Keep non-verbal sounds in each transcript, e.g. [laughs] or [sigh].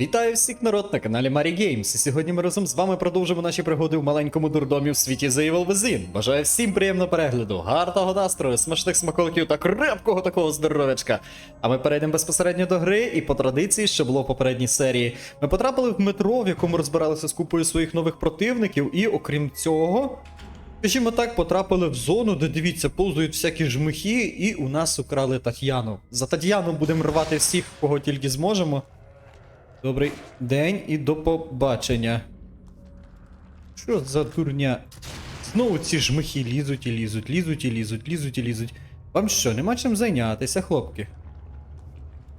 Вітаю всіх народ на каналі Марі Games. І сьогодні ми разом з вами продовжимо наші пригоди в маленькому дурдомі в світі The Evil Within. Бажаю всім приємного перегляду, гарного настрою, смачних смаколиків та крепкого такого здоров'ячка. А ми перейдемо безпосередньо до гри, і по традиції, що було в попередній серії, ми потрапили в метро, в якому розбиралися з купою своїх нових противників, і окрім цього. Скажімо так, потрапили в зону, де дивіться, повзують всякі жмихи, і у нас украли Тетяну. За Тетяну будемо рвати всіх, кого тільки зможемо. Добрий день і до побачення. Що за дурня? Знову ці жмихи лізуть і лізуть, лізуть і лізуть, лізуть і лізуть. Вам що, нема чим зайнятися, хлопки?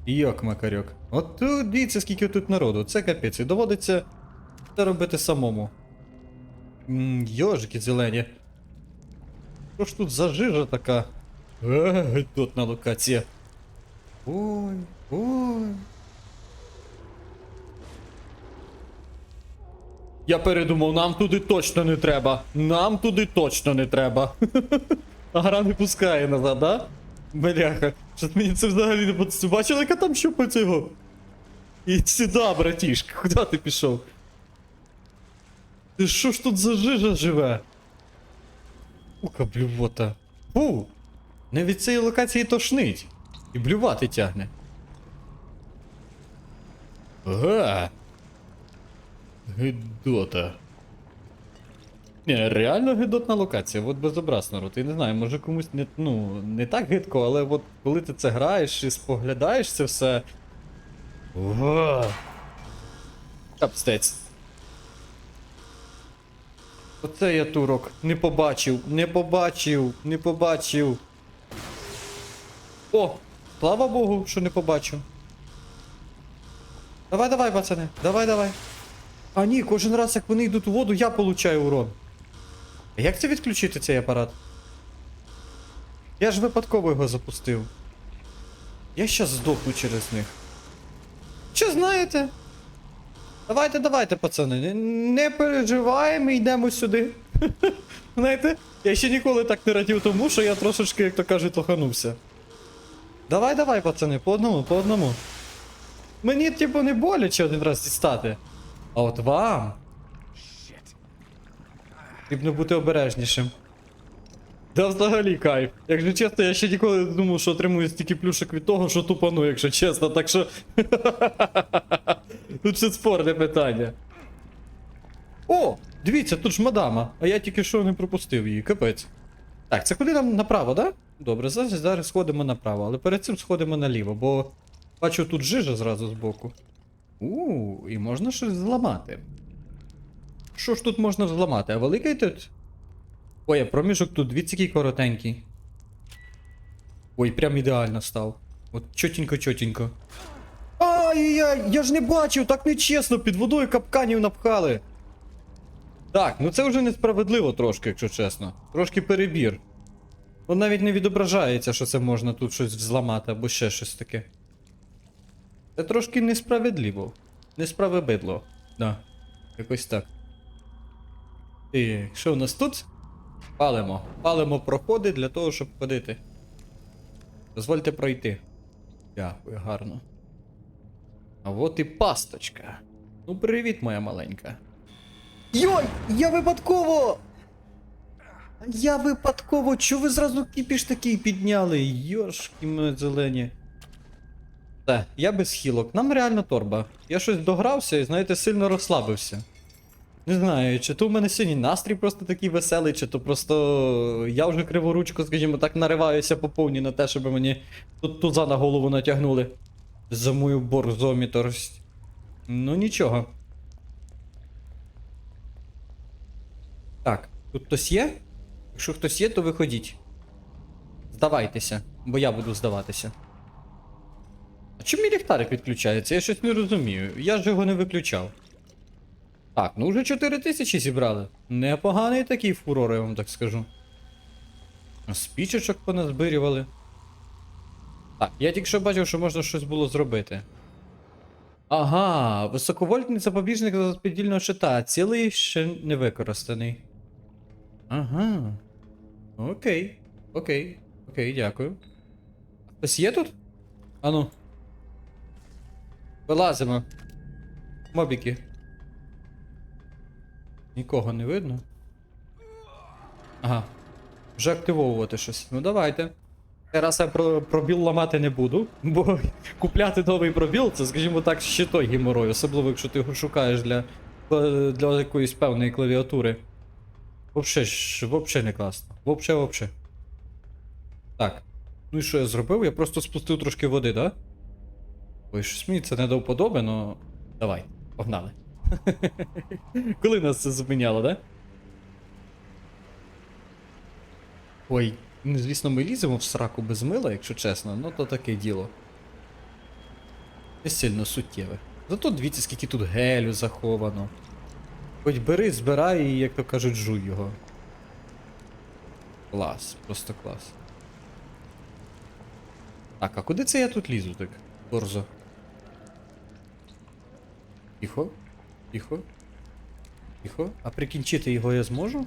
Йок, макарьок. От тут дивіться, скільки тут народу. Це капець. І доводиться це робити самому. Йожики зелені. Що ж тут за жижа така? Е, на локація. Ой, ой. Я передумав, нам туди точно не треба. Нам туди точно не треба. [laughs] А гра не пускає назад, да? Бляха, щось мені це взагалі не подобається. Бачили, яка там щупа його? І сюди, братішка, куди ти пішов? Ти що ж тут за жижа живе? Ука блювота. Фу! Не від цієї локації тошнить. І блювати тягне. Га. Гидота. Не, реально гидотна локація, от безобраз народ. Я не знаю, може комусь не, ну, не так гидко, але от коли ти це граєш і споглядаєш це все. Капстець. Оце я турок. Не побачив, не побачив, не побачив. О! Слава Богу, що не побачив. Давай, давай, пацани, давай, давай. А ні, кожен раз, як вони йдуть у воду, я получаю урон. А як це відключити цей апарат? Я ж випадково його запустив. Я щас здохну через них. Що знаєте? Давайте, давайте, пацани, не, переживаємо, йдемо сюди. [laughs] Знаєте, я ще ніколи так не радів тому, що я трошечки, як то кажуть, лоханувся. Давай, давай, пацани, по одному, по одному. Мені, типу, не боляче один раз дістати. А от вам. Потрібно бути обережнішим. Да взагалі кайф. Якщо чесно, я ще ніколи не думав, що отримую стільки плюшок від того, що тупану, якщо чесно, так що. [laughs] Тут ще спорне питання. О! Дивіться, тут ж мадама, а я тільки що не пропустив її, капець. Так, це куди нам направо, да? Добре, зараз, зараз сходимо направо, але перед цим сходимо наліво, бо бачу тут жижа зразу збоку. У, і можна щось зламати. Що ж тут можна зламати? А великий тут? Ой, а проміжок тут дві коротенький. Ой, прям ідеально став. От чотенько-чотенько. Ай-яй, я ж не бачив, так нечесно, під водою капканів напхали. Так, ну це вже несправедливо трошки, якщо чесно. Трошки перебір. Ну навіть не відображається, що це можна тут щось взламати або ще щось таке. Це трошки несправедливо. Несправедливо. Да. Якось так. І що у нас тут? Палимо. Палимо проходи для того, щоб ходити. Дозвольте пройти. Дякую, гарно. А от і пасточка. Ну, привіт, моя маленька. Йой! Я випадково! Я випадково, чого ви зразу кіпіш такий підняли? Йошки мене зелені. Та, я без хілок. Нам реально торба. Я щось догрався і, знаєте, сильно розслабився. Не знаю, чи то в мене сьогодні настрій просто такий веселий, чи то просто я вже криворучко, скажімо так, нариваюся по повні на те, щоб мені тут туза на голову натягнули. За мою борзоміторость. Ну нічого. Так, тут хтось є? Якщо хтось є, то виходіть. Здавайтеся, бо я буду здаватися. А чому мій ліхтарик відключається? Я щось не розумію. Я ж його не виключав. Так, ну вже 4 тисячі зібрали. Непоганий такий фурор, я вам так скажу. Спічечок поназбирювали. Так, я тільки що бачив, що можна щось було зробити. Ага, високовольтний запобіжник розподільного щита. Цілий ще не використаний. Ага. Окей. Окей, окей, дякую. Хтось є тут? Ану. Вилазимо. Мобіки. Нікого не видно. Ага. Вже активовувати щось. Ну давайте. Цей раз я про пробіл ламати не буду, бо [laughs] купляти новий пробіл це, скажімо так, ще той геморой, особливо якщо ти його шукаєш для, для якоїсь певної клавіатури. Вообще ж, вообще не класно. Вообще, вообще. Так. Ну і що я зробив? Я просто спустив трошки води, да? Ой, щось мені це не до вподоби, но. Давай, погнали. [laughs] Коли нас це зупиняло, да? Ой, ну звісно, ми ліземо в сраку без мила, якщо чесно, ну то таке діло. Не сильно суттєве. Зато дивіться, скільки тут гелю заховано. Хоч бери, збирай і, як то кажуть, жуй його. Клас, просто клас. Так, а куди це я тут лізу так? Борзо. Тихо. Тихо. Тихо. А прикінчити його я зможу?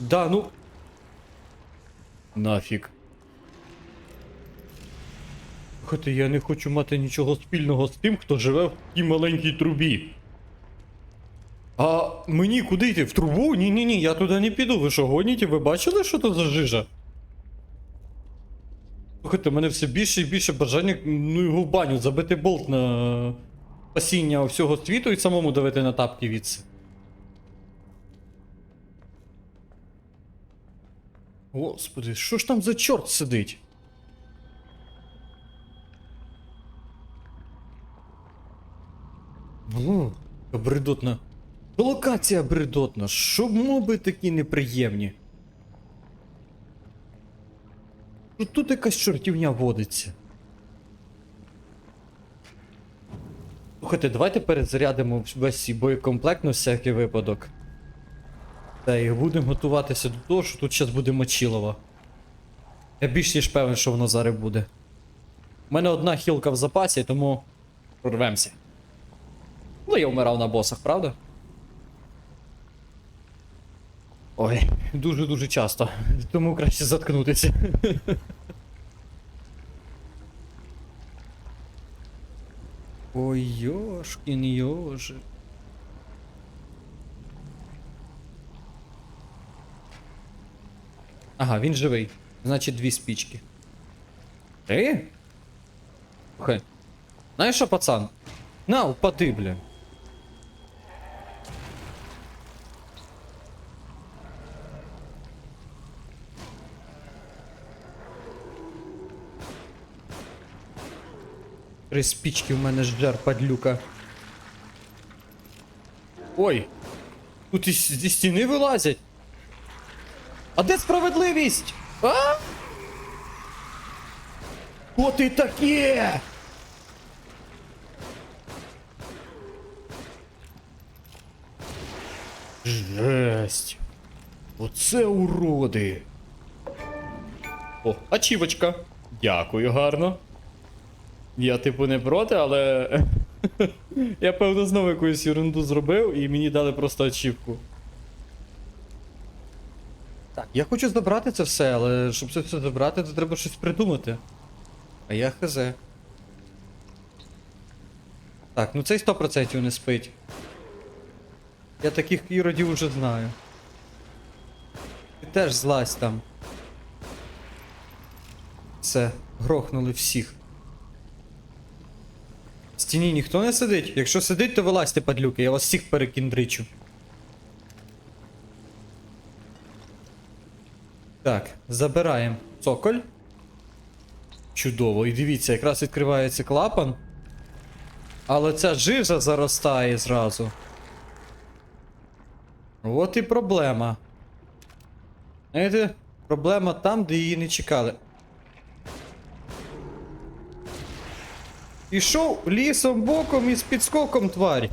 Да, ну. Нафіг. Слухайте, я не хочу мати нічого спільного з тим, хто живе в тій маленькій трубі. А мені куди йти? В трубу? Ні-ні-ні, я туди не піду. Ви що, гоніте? Ви бачили, що тут за жижа? Слухайте, у мене все більше і більше бажання ну його в баню, забити болт на спасіння всього світу і самому давити на тапки відси. Господи, що ж там за чорт сидить? Ну, бредотна. Локація бредотна. Що моби такі неприємні? Ну, Тут якась чортівня водиться. Слухайте, давайте перезарядимо весь свій боєкомплект на всякий випадок. Та і будемо готуватися до того, що тут зараз буде мочилова. Я більш ніж певен, що воно зараз буде. У мене одна хілка в запасі, тому прорвемося. Ну, я вмирав на босах, правда? Ой, дуже-дуже часто. Тому краще заткнутися. Ой, йошкін йожик. Ага, він живий. Значить, дві спічки. Три? Слухай. Знаєш що, пацан? На, упади, бля. Три спічки в мене жар падлюка. Ой! Тут із, зі стіни вилазять. А де справедливість? А? От і таке! Жесть. Оце уроди. О, ачівочка. Дякую, гарно. Я, типу, не проти, але. [laughs] Я певно знову якусь ерунду зробив і мені дали просто ачівку. Так, я хочу забрати це все, але щоб це все забрати, то треба щось придумати. А я хз. Так, ну цей 100% не спить. Я таких іродів уже знаю. Ти теж злазь там. Все, грохнули всіх. Стіні ніхто не сидить? Якщо сидить, то вилазьте, падлюки, я вас всіх перекіндричу. Так, забираємо цоколь. Чудово. І дивіться, якраз відкривається клапан. Але ця жижа заростає зразу. От і проблема. Знаєте, проблема там, де її не чекали. Пішов лісом боком і з підскоком тварь.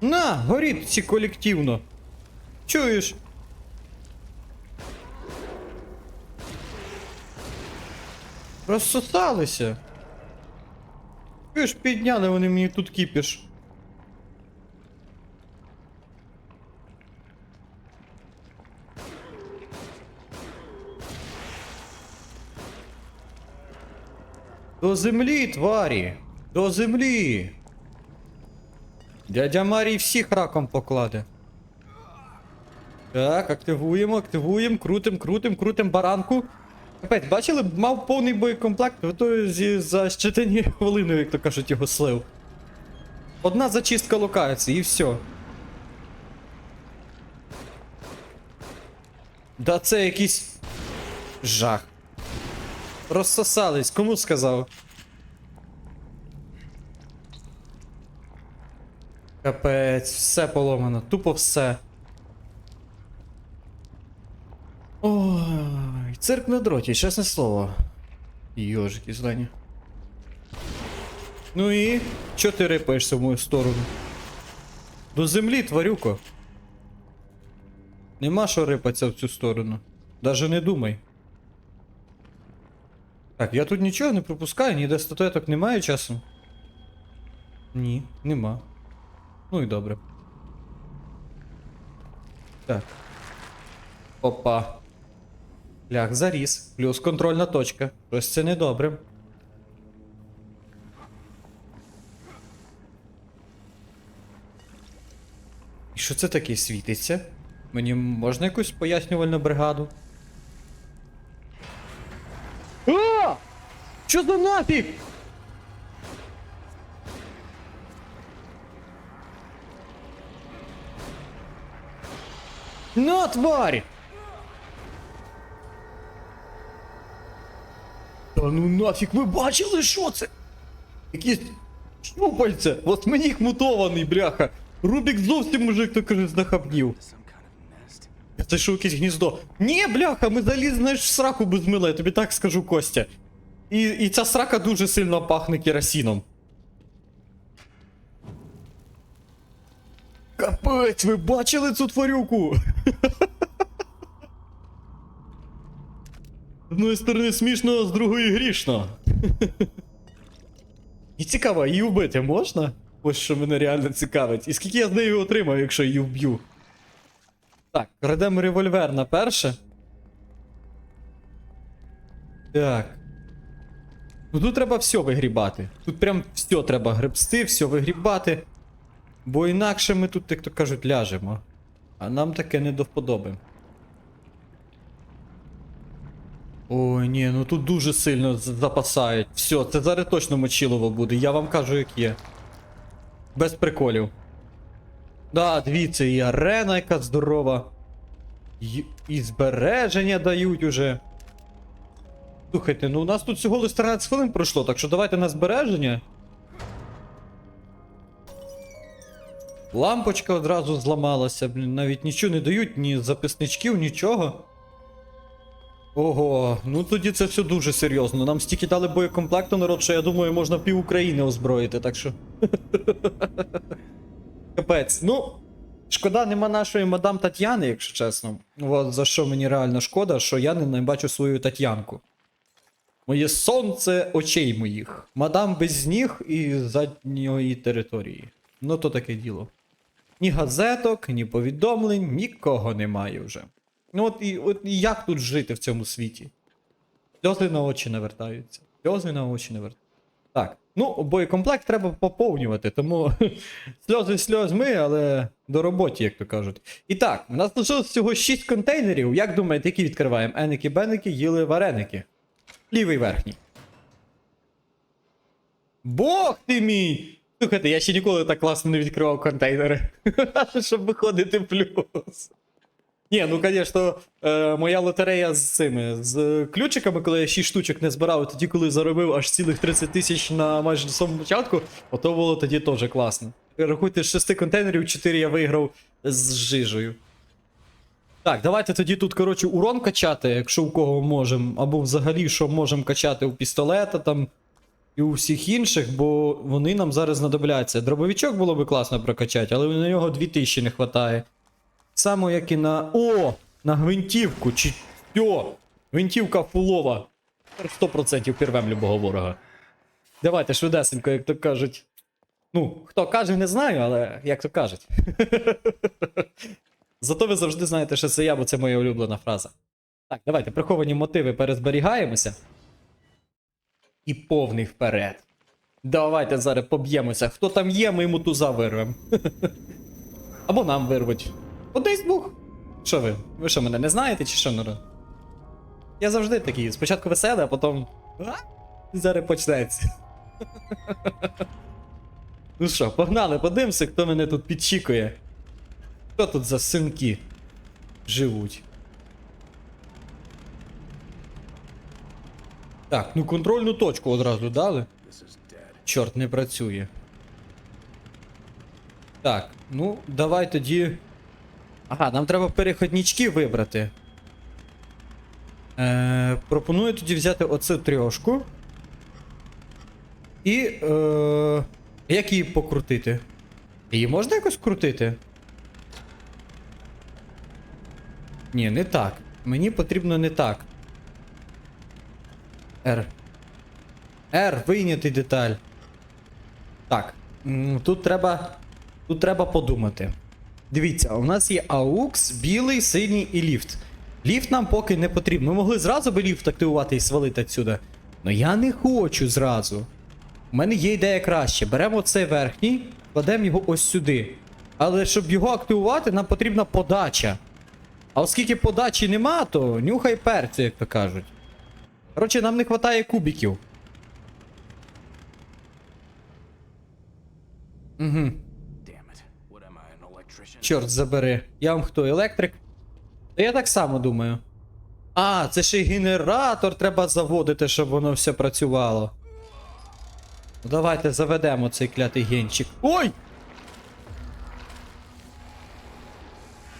На, горіть ці колективно. Чуєш? Розсосалися. Чуєш, підняли вони мені тут кіпіш. До землі, тварі! До землі! Дядя Марій всіх раком покладе. Так, активуємо, активуємо, крутим, крутим, крутим баранку. Капець, бачили, мав повний боєкомплект, то за щетині хвилиною, як то кажуть, його слив. Одна зачистка локації і все. Да це якийсь жах. Розсосались, кому сказав? Капець, все поломано, тупо все. Ой, цирк на дроті, чесне слово. Йожики зелені. Ну і чо ти рипаєшся в мою сторону? До землі, тварюко. Нема що рипатися в цю сторону. Даже не думай. Так, я тут нічого не пропускаю, ніде статуеток немає часом. Ні, нема. Ну і добре. Так. Опа. Ляг заріс. Плюс контрольна точка. Щось це недобре. І що це таке світиться? Мені можна якусь пояснювальну бригаду? Що за нафіг? На, тварь! Та ну нафіг, ви бачили, що це? Якісь щупальця, от мені їх мутований, бляха. Рубік зовсім мужик, то каже, знахабнів. Це що якесь гніздо? Ні, бляха, ми заліз, знаєш, в сраку без мила, я тобі так скажу, Костя. І, і ця срака дуже сильно пахне керосином. Капець, ви бачили цю тварюку? З одної сторони смішно, а з другої грішно. І цікаво, її вбити можна? Ось що мене реально цікавить. І скільки я з нею отримаю, якщо її вб'ю? Так, крадемо револьвер на перше. Так. Ну тут треба все вигрібати. Тут прям все треба гребсти, все вигрібати. Бо інакше ми тут, як то кажуть, ляжемо. А нам таке не до вподоби. Ой, ні, ну тут дуже сильно запасають. Все, це зараз точно мочилово буде, я вам кажу, як є. Без приколів. Да, дивіться, і арена яка здорова. І, і збереження дають уже. Слухайте, ну у нас тут всього лише 13 хвилин пройшло, так що давайте на збереження. Лампочка одразу зламалася, навіть нічого не дають, ні записничків, нічого. Ого, ну тоді це все дуже серйозно. Нам стільки дали боєкомплекту народ, що я думаю, можна пів України озброїти, так що. [laughs] Капець. Ну, шкода, нема нашої мадам Тетяни, якщо чесно. От за що мені реально шкода, що я не бачу свою Тетянку. Моє сонце очей моїх. Мадам без ніг і задньої території. Ну то таке діло. Ні газеток, ні повідомлень, нікого немає вже. Ну от і, от як тут жити в цьому світі? Сльози на очі не вертаються. Сльози на очі не вертаються. Так, ну, боєкомплект треба поповнювати, тому [laughs] сльози сльозьми, але до роботи, як то кажуть. І так, у нас лишилось всього 6 контейнерів. Як думаєте, які відкриваємо? Еники, беники, їли вареники. Лівий верхній. Бог ти мій! Слухайте, я ще ніколи так класно не відкривав контейнери. [laughs] Щоб виходити плюс. Ні, ну звісно, е, моя лотерея з цими з ключиками, коли я 6 штучок не збирав, тоді, коли заробив аж цілих 30 тисяч на майже самому початку, ото було тоді теж класно. Рахуйте, з 6 контейнерів 4 я виграв з жижею. Так, давайте тоді тут, коротше, урон качати, якщо у кого можемо, або взагалі що можемо качати у пістолета там і у всіх інших, бо вони нам зараз знадобляться. Дробовичок було би класно прокачати, але на нього 2000 не вистачає. Само як і на. О! На гвинтівку. Чи. Йо! Гвинтівка фулова. 100% пірвем любого ворога. Давайте швидесенько, як то кажуть. Ну, хто каже, не знаю, але як то кажуть. [laughs] Зато ви завжди знаєте, що це я, бо це моя улюблена фраза. Так, давайте приховані мотиви перезберігаємося. І повний вперед. Давайте зараз поб'ємося. Хто там є, ми йому туза вирвемо. [laughs] Або нам вирвуть. З двох. Що ви? Ви що, мене не знаєте, чи що народ? Я завжди такий. Спочатку веселий, а потім. Зараз почнеться. [laughs] ну що, погнали, подивимося, хто мене тут підчікує. Хто тут за синки живуть? Так, ну контрольну точку одразу дали. Чорт, не працює. Так, ну, давай тоді. Ага, нам треба переходнички вибрати. Е, пропоную тоді взяти оцю трьошку. І. Е, як її покрутити? Її можна якось крутити? Ні, не так. Мені потрібно не так. R. R, вийняти деталь. Так. Тут треба. Тут треба подумати. Дивіться, у нас є AUX, білий, синій і ліфт. Ліфт нам поки не потрібно. Ми могли зразу би ліфт активувати і свалити відсюди. Но я не хочу зразу. У мене є ідея краще. Беремо цей верхній, кладемо його ось сюди. Але щоб його активувати, нам потрібна подача. А оскільки подачі нема, то нюхай перцю, як то кажуть. Коротше, нам не вистачає кубиків. Угу. Чорт забери. Я вам хто, електрик? Та я так само думаю. А, це ще й генератор треба заводити, щоб воно все працювало. Ну давайте заведемо цей клятий генчик. Ой!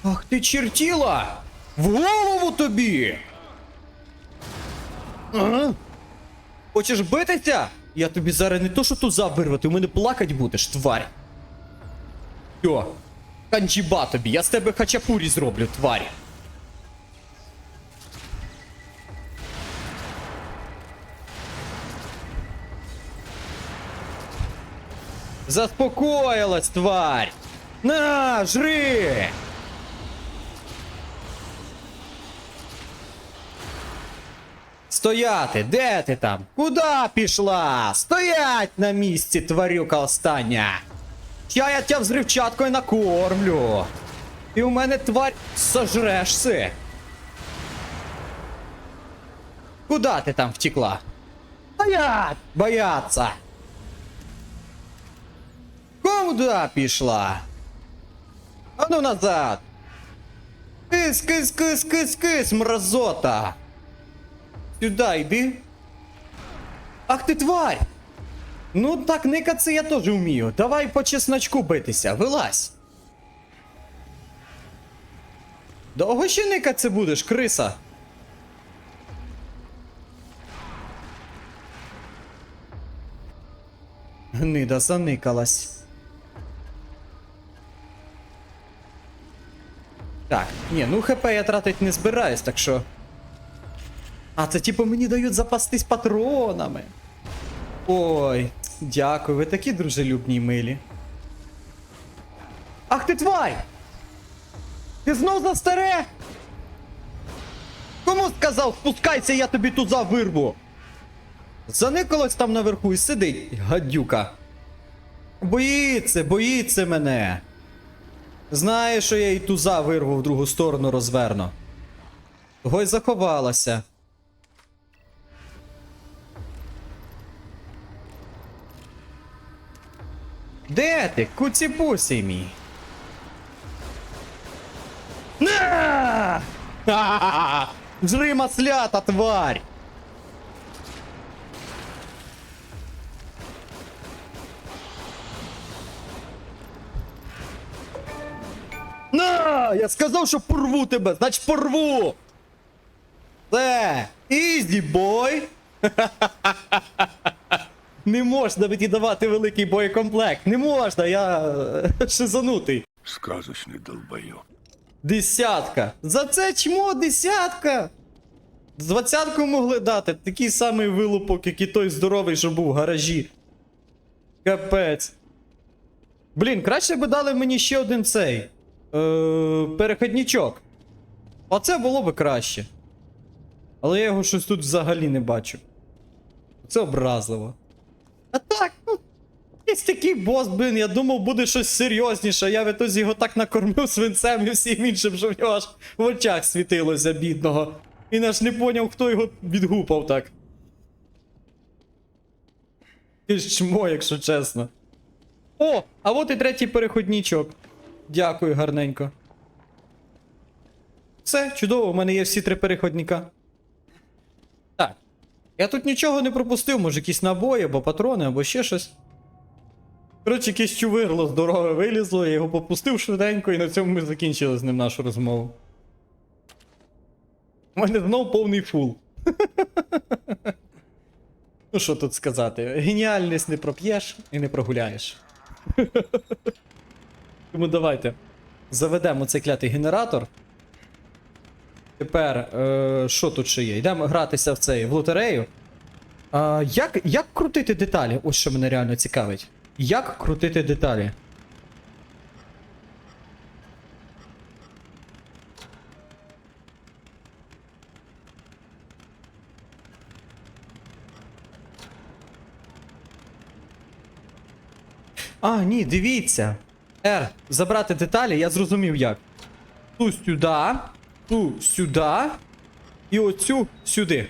Ах ти чертіла! В голову тобі! Ага. Хочеш битися? Я тобі зараз не то, що туза вирвати, у мене плакать будеш, тварь. Йо, канджіба тобі, я з тебе хачапурі зроблю, тварь. Заспокоїлась, тварь! На, жри! Стояти, де ти там? Куда пішла? Стоять на місці, тварюка остання! Я, я тебе взривчаткою накормлю. І у мене тварь сожрешся. Куда ти там втекла? Стоять! Бояться! Куда пішла? А ну назад! Кис, кис, кис, кис, кис, мразота! Сюда йди. Ах ти тварь! Ну так никаться я теж вмію. Давай по чесночку битися, вилазь. Довго ще никаться будеш, криса? Гнида заникалась. Так, ні, ну хп я тратить не збираюсь, так що. А, це типу мені дають запастись патронами. Ой, дякую, ви такі дружелюбні й милі. Ах ти тварь! Ти знов за старе? Кому сказав, спускайся, я тобі туза вирву? Заникалось там наверху і сидить, гадюка. Боїться, боїться мене. Знає, що я їй туза вирву в другу сторону розверну. Того й заховалася. Де ти, куціпусій мій? На! Ха-ха-ха! [laughs] Жри маслята, тварь! На! Я сказав, що порву тебе, значить порву! Це! Ізі бой! Не можна мені давати великий боєкомплект. Не можна, я е, [laughs] шизанутий. Сказочный долбоёб. Десятка. За це чмо десятка. Двадцятку могли дати. Такий самий вилупок, як і той здоровий, що був в гаражі. Капець. Блін, краще би дали мені ще один цей. Е, переходничок. Оце було би краще. Але я його щось тут взагалі не бачу. Це образливо. А так, ну. Якийсь такий бос, блін, я думав, буде щось серйозніше, я в його так накормив свинцем і всім іншим, що в нього аж в очах світилося бідного. Він аж не поняв, хто його відгупав так. Ти ж чмо, якщо чесно. О, а от і третій переходничок. Дякую, гарненько. Все, чудово, у мене є всі три переходника. Я тут нічого не пропустив, може якісь набої або патрони, або ще щось. Коротше, якесь чувирло здорове вилізло, я його попустив швиденько, і на цьому ми закінчили з ним нашу розмову. У мене знов повний фул. [laughs] ну що тут сказати? Геніальність не проп'єш і не прогуляєш. [laughs] Тому давайте заведемо цей клятий генератор. Тепер, е, що тут ще є? Йдемо гратися в цей в лотерею. А, як, як крутити деталі? Ось що мене реально цікавить. Як крутити деталі? А, ні, дивіться. R, забрати деталі, я зрозумів як. Ту сюди, ту сюди і оцю сюди.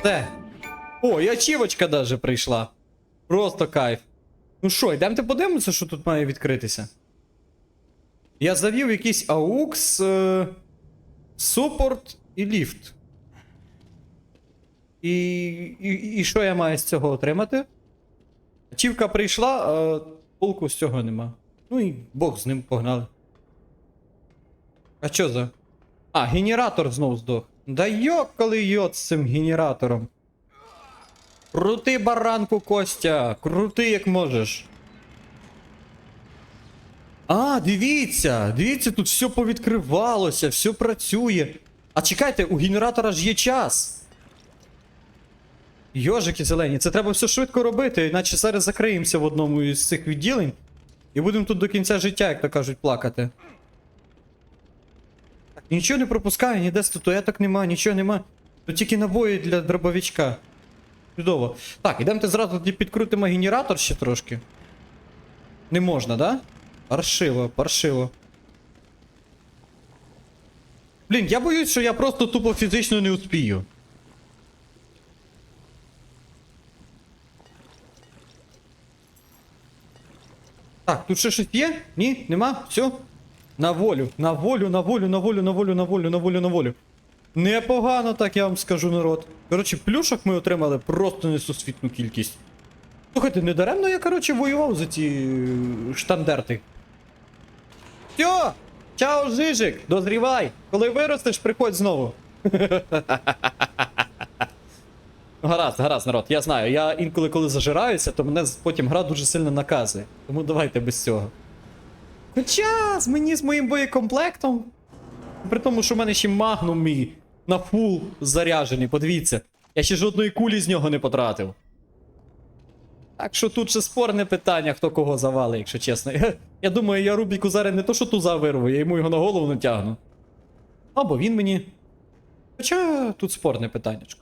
Все. О, і ачівочка даже прийшла. Просто кайф. Ну що, йдемте подивимося, що тут має відкритися. Я завів якийсь AUX, е, супорт і ліфт. І, і, і що я маю з цього отримати? Ачівка прийшла, а толку з цього нема. Ну і Бог з ним погнали. А що за? А, генератор знов здох. Да йокали йот з цим генератором. Крути баранку, Костя! Крути як можеш. А, дивіться! Дивіться, тут все повідкривалося, все працює. А чекайте, у генератора ж є час. Йожики зелені, це треба все швидко робити, іначе зараз закриємося в одному із цих відділень. І будемо тут до кінця життя, як то кажуть, плакати. Так, нічого не пропускаю, ніде статуеток нема, нічого нема. Тут тільки набої для дробовичка. Чудово. Так, ідемте зразу тоді підкрутимо генератор ще трошки. Не можна, да? Паршиво, паршиво. Блін, я боюсь, що я просто тупо фізично не успію. Так, тут ще щось є? Ні? Нема? Все? На волю, на волю, на волю, на волю, на волю, на волю, на волю, на волю. Непогано, так я вам скажу, народ. Коротше, плюшок ми отримали просто несусвітну кількість. Слухайте, недаремно я, коротше, воював за ці е, штандерти. Все! Чао, Жижик! Дозрівай! Коли виростеш, приходь знову. [laughs] Гаразд, гаразд, народ, я знаю. Я інколи коли зажираюся, то мене потім гра дуже сильно наказує. Тому давайте без цього. Хоча з мені з моїм боєкомплектом. При тому, що в мене ще магнум мій на фул заряджений, подивіться. Я ще жодної кулі з нього не потратив. Так що тут ще спорне питання, хто кого завали, якщо чесно. Я, [laughs] я думаю, я Рубіку зараз не то, що туза вирву, я йому його на голову натягну. Або він мені. Хоча тут спорне питаннячко.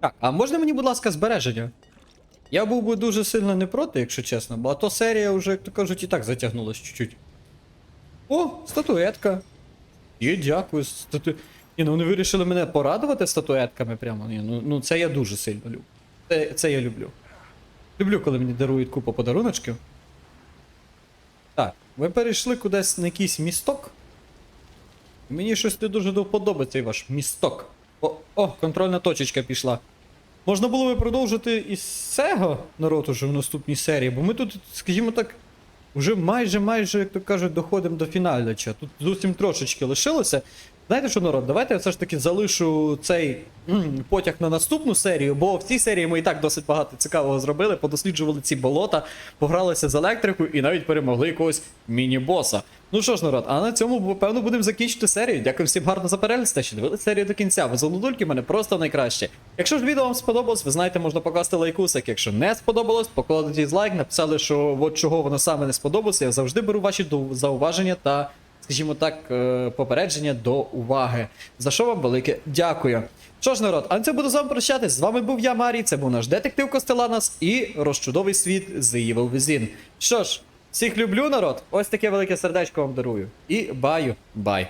Так, а можна мені, будь ласка, збереження? Я був би дуже сильно не проти, якщо чесно, бо а то серія вже, як то кажуть, і так затягнулась чуть-чуть. О, статуетка. Є, дякую. Стату... Ні, ну вони вирішили мене порадувати статуетками прямо. Ні, ну, ну це я дуже сильно люблю. Це, це я люблю. Люблю, коли мені дарують купу подаруночків. Так, ви перейшли кудись на якийсь місток. Мені щось не дуже до вподоби цей ваш місток. О, контрольна точечка пішла. Можна було би продовжити із цього народ уже в наступній серії, бо ми тут, скажімо так, вже майже, майже, як то кажуть, доходимо до фіналяча. Тут зовсім трошечки лишилося. Знаєте що, народ, давайте я все ж таки залишу цей потяг на наступну серію, бо в цій серії ми і так досить багато цікавого зробили, подосліджували ці болота, погралися з електрикою і навіть перемогли якогось міні-боса. Ну що ж, народ, а на цьому, певно, будемо закінчити серію. Дякую всім гарно за перегляд, що дивилися серію до кінця. Ви золодульки мене просто найкраще. Якщо ж відео вам сподобалось, ви знаєте, можна покласти лайкусик. Якщо не сподобалось, покладіть дизлайк, написали, що от чого воно саме не сподобалося. Я завжди беру ваші зауваження та скажімо так, е, попередження до уваги. За що вам велике дякую. Що ж, народ, а на цьому буду з вами прощатись. З вами був я, Марій, це був наш детектив Костеланас і розчудовий світ The Evil Within. Що ж, всіх люблю, народ. Ось таке велике сердечко вам дарую. І баю, бай.